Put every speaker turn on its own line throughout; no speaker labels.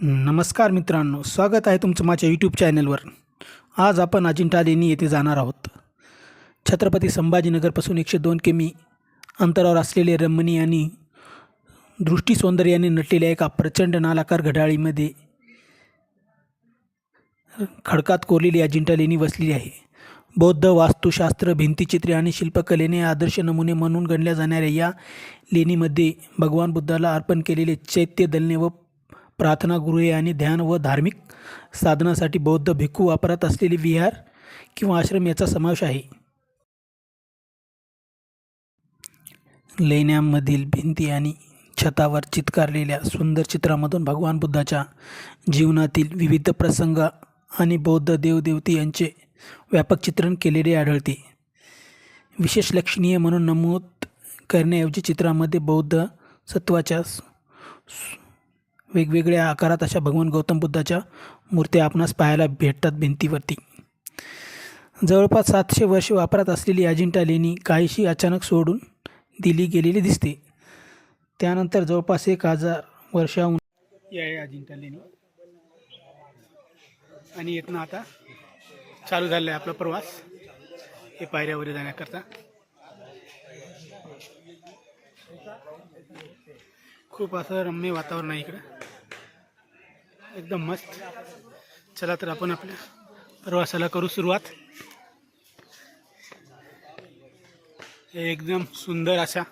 नमस्कार मित्रांनो स्वागत आहे तुमचं माझ्या यूट्यूब चॅनलवर आज आपण अजिंठा लेणी येथे जाणार आहोत. छत्रपती संभाजीनगरपासून एकशे दोन किमी अंतरावर असलेले रमणी आणि दृष्टी सौंदर्याने नटलेल्या एका प्रचंड नालाकार घड्याळीमध्ये खडकात कोरलेली अजिंठा लेणी वसलेली आहे. बौद्ध वास्तुशास्त्र भिंतीचित्रे आणि शिल्पकलेने आदर्श नमुने म्हणून गणल्या जाणाऱ्या या लेणीमध्ये भगवान बुद्धाला अर्पण केलेले चैत्य दलने व प्रार्थनागृहे आणि ध्यान व धार्मिक साधनासाठी बौद्ध भिक्खू वापरत असलेले विहार किंवा आश्रम याचा समावेश आहे. लेण्यांमधील भिंती आणि छतावर चित्कारलेल्या सुंदर चित्रामधून भगवान बुद्धाच्या जीवनातील विविध प्रसंग आणि बौद्ध देवदेवती यांचे व्यापक चित्रण केलेले आढळते. विशेष लक्षणीय म्हणून नमूद करण्याऐवजी चित्रामध्ये बौद्ध सत्वाच्या वेगवेगळ्या आकारात अशा भगवान गौतम बुद्धाच्या मूर्त्या आपणास पाहायला भेटतात भिंतीवरती. जवळपास सातशे वर्षे वापरात असलेली अजिंठा लेणी काहीशी अचानक सोडून दिली गेलेली दिसते. त्यानंतर जवळपास एक हजार वर्षाहून या आहे अजिंठा लेणी. आणि येतनं आता चालू झालेला आहे आपला प्रवास. हे पायऱ्यावर जाण्याकरता. खूप असं रम्य वातावरण आहे इकडं. एकदम मस्त. चला तर आपण आपल्या प्रवासाला करू सुरुवात. हे एकदम सुंदर असा.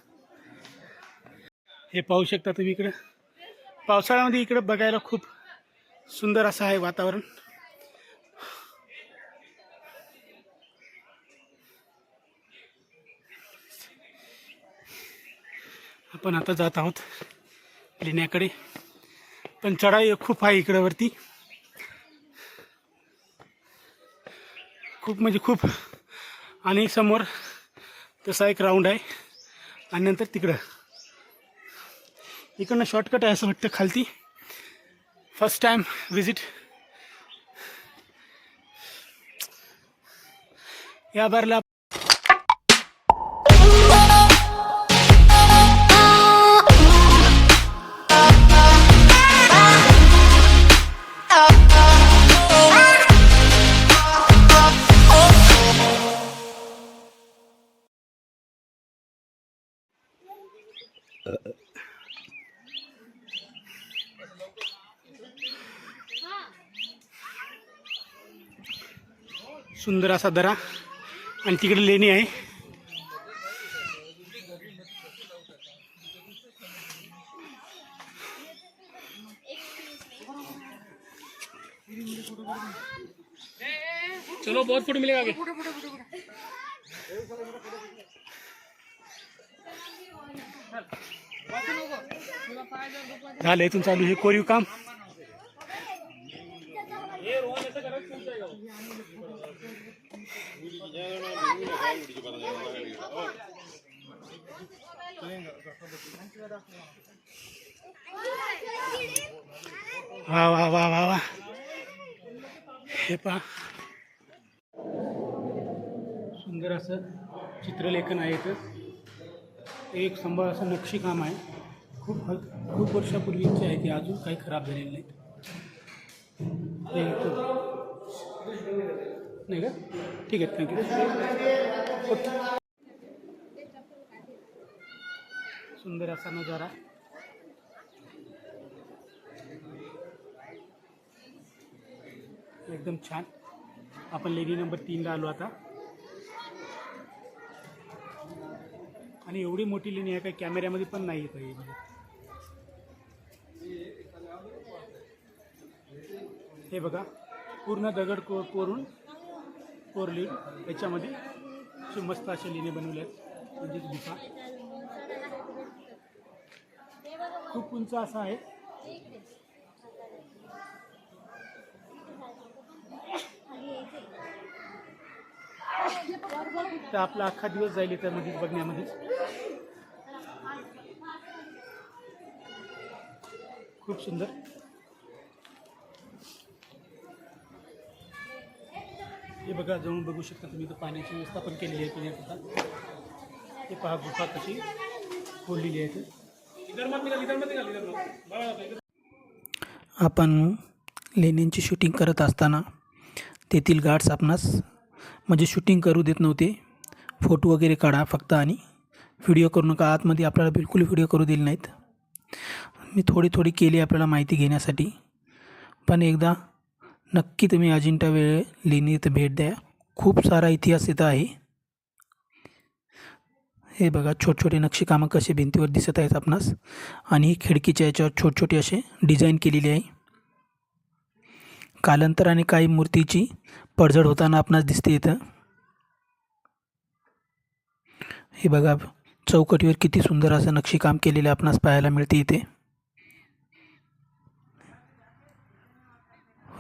हे पाहू शकता तुम्ही इकडं. पावसाळ्यामध्ये इकडं बघायला खूप सुंदर असं आहे वातावरण. आपण आता जात आहोत. लेण्याकडे पण चढाई खूप आहे इकडं वरती खूप म्हणजे खूप. आणि समोर तसा एक राऊंड आहे. आणि नंतर तिकडं. इकडनं शॉर्टकट आहे असं वाटतं खालती. फर्स्ट टाइम विजिट या बारला सुंदर असा दरा. आणि तिकडे लेणी आहे. चलो बहुत फोटो मिलेगा आगे. झालं इथून चालू हे कोरीव काम. वा वा वा वा वा. हे पा सुंदर असं चित्रलेखन आहे इथं. एक संभाळ असं नक्षीकाम आहे. खूप खूप वर्षापूर्वीचे आहे ते. अजून काही खराब झालेले नाहीत. नाही का? ठीक आहे थँक्यू सुंदर असा नजारा. एकदम छान. आपण लेडी नंबर तीनला आलो आता. आणि एवढी मोठी लेणी आहे काही कॅमेऱ्यामध्ये पण नाही येत आहे पाहिजे हे बघा पूर्ण दगड को कोरून कोरली. याच्यामध्ये अशी मस्त अशा लेणी बनवल्या आहेत. म्हणजेच गुफा खूप उंच असा आहे. तर आपला अख्खा दिवस जाईल त्यामध्ये बघण्यामध्येच खूप सुंदर. हे बघा जाऊन बघू शकता तुम्ही इथं पाण्याची व्यवस्था पण केलेली आहे पिण्याकरता हे पहा गुफा कशी खोललेली आहे आपण लेण्यांची शूटिंग करत असताना तेथील गार्ड्स आपणास म्हणजे शूटिंग करू देत नव्हते. फोटो वगैरे काढा फक्त आणि व्हिडिओ करू नका. आतमध्ये आपल्याला बिलकुल व्हिडिओ करू दिले नाहीत. मी थोडी थोडी केली आपल्याला माहिती घेण्यासाठी. पण एकदा नक्की तुम्ही अजिंठा वेळ लेणी इथं भेट द्या. खूप सारा इतिहास इथं आहे. हे बघा छोटे छोटे नक्षीकामं कसे भिंतीवर दिसत आहेत आपणास. आणि खिडकीच्या याच्यावर छोट छोटे असे डिझाईन केलेली आहे. कालांतराने काही मूर्तीची पडझड होताना आपणास दिसते इथं. हे बघा चौकटीवर किती सुंदर असं नक्षीकाम केलेलं आपणास पाहायला मिळते इथे.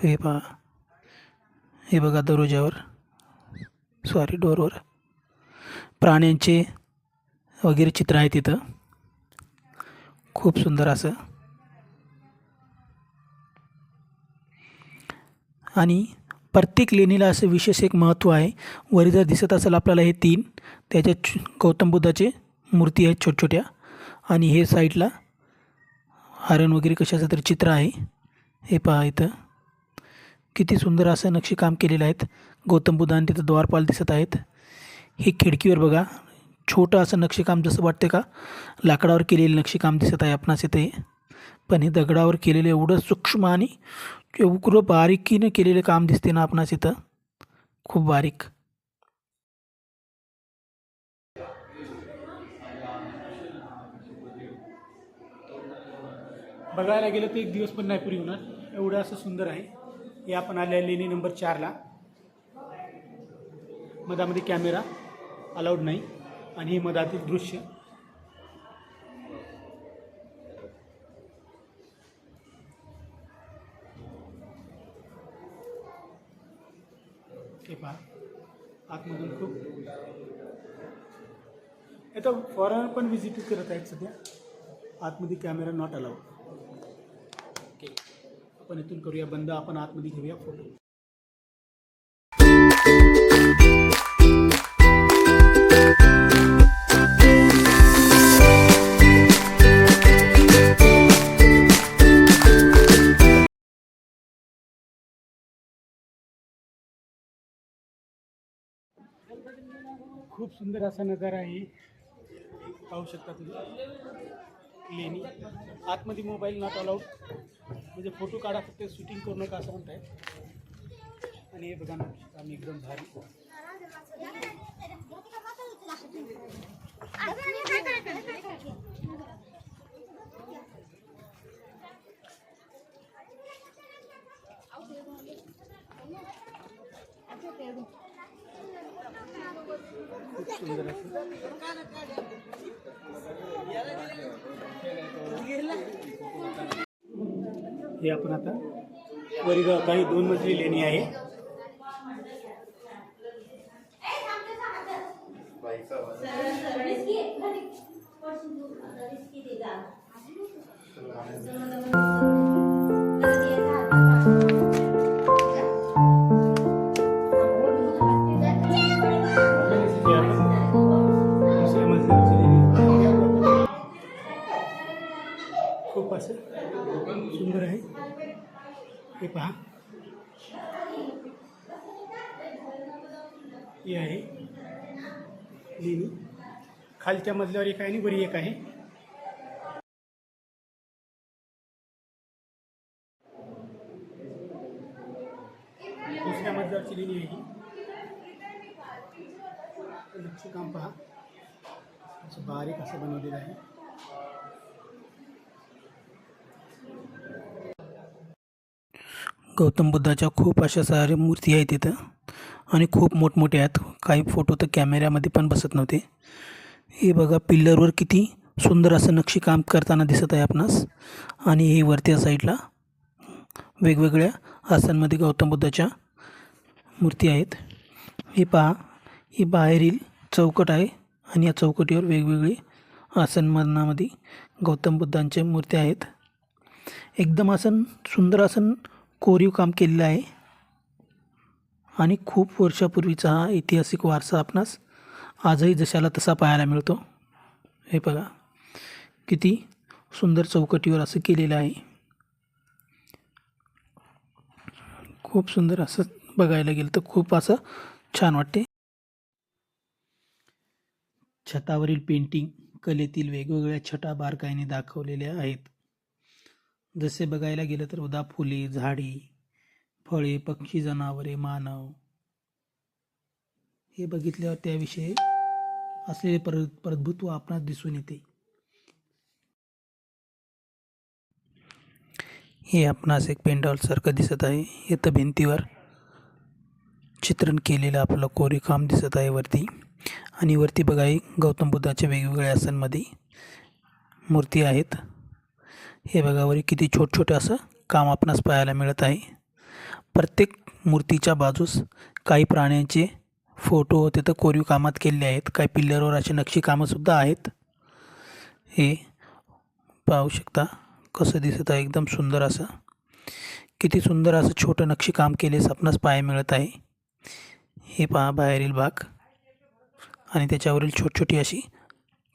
हे पहा. हे बघा दरोज्यावर. सॉरी डोरवर प्राण्यांचे वगैरे चित्र आहे तिथं. खूप सुंदर असं. आणि प्रत्येक लेणीला असं विशेष एक महत्त्व आहे. वरी जर दिसत असेल आपल्याला हे तीन त्याच्यात गौतम बुद्धाचे मूर्ती आहेत छोट छोट्या आणि हे साईडला हरण वगैरे कशाचं तरी चित्र आहे. हे पहा इथं. किती सुंदर असं नक्षीकाम केलेलं आहेत. गौतम बुद्ध आणि तिथं द्वारपाल दिसत आहेत. हे खिडकीवर बघा छोटं असं नक्षीकाम जसं वाटते का? लाकडावर केलेलं नक्षीकाम दिसत आहे आपणास इथे. पण हे दगडावर केलेलं एवढं सूक्ष्म आणि एवढं बारीकीनं केलेलं काम दिसते ना आपणास इथं. खूप बारीक.
बघायला गेलं तर एक दिवस पण नाही पुरी होणार. एवढं असं सुंदर आहे. हे आपण आले लेणी नंबर चारला. मधामध्ये कॅमेरा अलाउड नाही आणि हे मधातील दृश्य. हे पहा. आतमधून खूप. इथं फॉरेनर पण व्हिजिट करत आहेत सध्या. आतमध्ये कॅमेरा नॉट अलाउड आपण इथून करूया, बंद आपण आतमध्ये घेऊया फ़ोटो। खूप सुंदर असा नज़ारा आहे. पाहू शकता तुम्ही. लेणी. आतमध्ये मोबाईल नॉट अलाउड म्हणजे फ़ोटो काढा फक्त शूटिंग करू नका असं आणि हे ना आम्ही एकदम भारी। हे आपण आता वरील काही दोन मजली लेणी आहे. हे आहे. लेणी खालच्या मजल्यावर एक आणि वरी एक आहे. दुसऱ्या मजल्यावरची लेणी आहे ही. नक्षीकाम पहा. असं बारीक असं बनवलेलं आहे.
गौतम बुद्धाच्या खूप अशा साऱ्या मूर्ती आहेत तिथं आणि खूप मोठमोठे आहेत. काही फोटो तर कॅमेऱ्यामध्ये पण बसत नव्हते. हे बघा पिल्लरवर किती सुंदर असं नक्षीकाम करताना दिसत आहे आपणास. आणि हे वरत्या साईडला वेगवेगळ्या आसनमध्ये गौतम बुद्धाच्या मूर्ती आहेत. हे पहा ही बाहेरील चौकट आहे आणि या चौकटीवर वेगवेगळी आसनमनामध्ये गौतम बुद्धांच्या मूर्त्या आहेत. एकदम आसन सुंदर आसन कोरीव काम केलेलं आहे. आणि खूप वर्षापूर्वीचा हा ऐतिहासिक वारसा आपणास आजही जशाला तसा पाहायला मिळतो. हे बघा. किती सुंदर चौकटीवर असं केलेलं आहे. खूप सुंदर असं बघायला गेलं तर खूप असं छान वाटते. छतावरील पेंटिंग कलेतील वेगवेगळ्या छटा बारकाईने दाखवलेल्या आहेत. जसे बघायला गेलं तर उदा फुले झाडी फळे पक्षी जनावरे मानव. हे बघितल्यावर त्याविषयी असलेले पर प्रभुत्व आपणास दिसून येते. हे आपणास एक पेंडॉल सारखं दिसत आहे. इथं भिंतीवर चित्रण केलेलं आपलं कोरीकाम दिसत आहे वरती. आणि वरती बघा गौतम बुद्धाच्या वेगवेगळ्या आसनमध्ये मूर्ती आहेत. हे बघा किती छोट छोटे असं काम आपणास पाहायला मिळत आहे. प्रत्येक मूर्तीच्या बाजूस काही प्राण्यांचे फोटो तिथं कोरीव कामात केलेले आहेत. काही पिल्लरवर असे नक्षीकामंसुद्धा आहेत. हे पाहू शकता कसं दिसत आहे. एकदम सुंदर असं. किती सुंदर असं छोटं नक्षीकाम केले. आपणास पाहाय मिळत आहे. हे पहा बाहेरील भाग. आणि त्याच्यावरील छोट छोटी अशी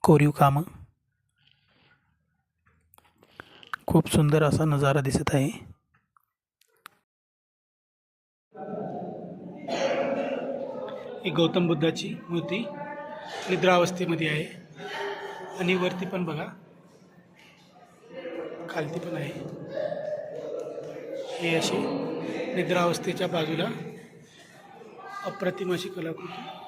कोरीव कामं. खूप सुंदर असा नजारा दिसत आहे.
ही गौतम बुद्धाची मूर्ती निद्रावस्थेमध्ये आहे. आणि वरती पण बघा खालती पण आहे. हे अशी निद्रावस्थेच्या बाजूला अप्रतिम अशी कलाकृती.